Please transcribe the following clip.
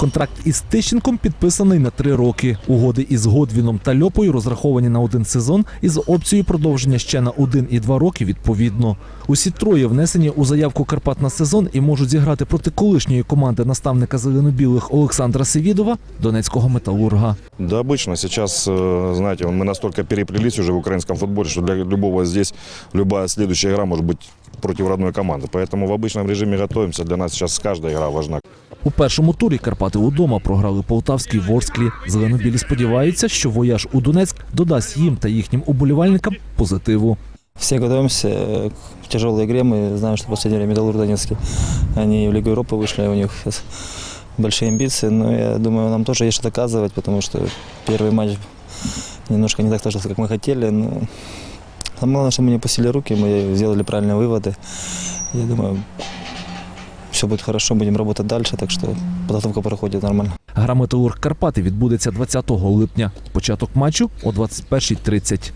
Контракт із Тищенком підписаний на три роки. Угоди із Годвіном та Льопою розраховані на один сезон із опцією продовження ще на один і два роки відповідно. Усі троє внесені у заявку Карпат на сезон і можуть зіграти проти колишньої команди наставника зеленобілих Олександра Севідова Донецького металурга. Да, обычно сейчас, э, знаете, мы настолько переплелись уже в украинском футболе, что для любого здесь любая следующая игра может быть против родной команды. Поэтому в обычном режиме готовимся. Для нас сейчас каждая игра важна. У першому турі Карпати удома програли Полтавській Ворсклі. Зеленобілі сподіваються, що вояж у Донецьк додасть їм та їхнім уболівальникам позитиву. Все готовимся э, к тяжелой игре. Мы знаем, что в последнее время Металлург Донецкий, они в Лигу Европы вышли, у них сейчас большие амбиции. Но я думаю, нам тоже есть что доказывать, потому что первый матч немножко не так сложился, как мы хотели. Но самое главное, что мы не пустили руки, мы сделали правильные выводы. Я думаю, все будет хорошо, будем работать дальше, так что подготовка проходит нормально. Гра Металург Карпати відбудеться 20 липня. Початок матчу о 21.30.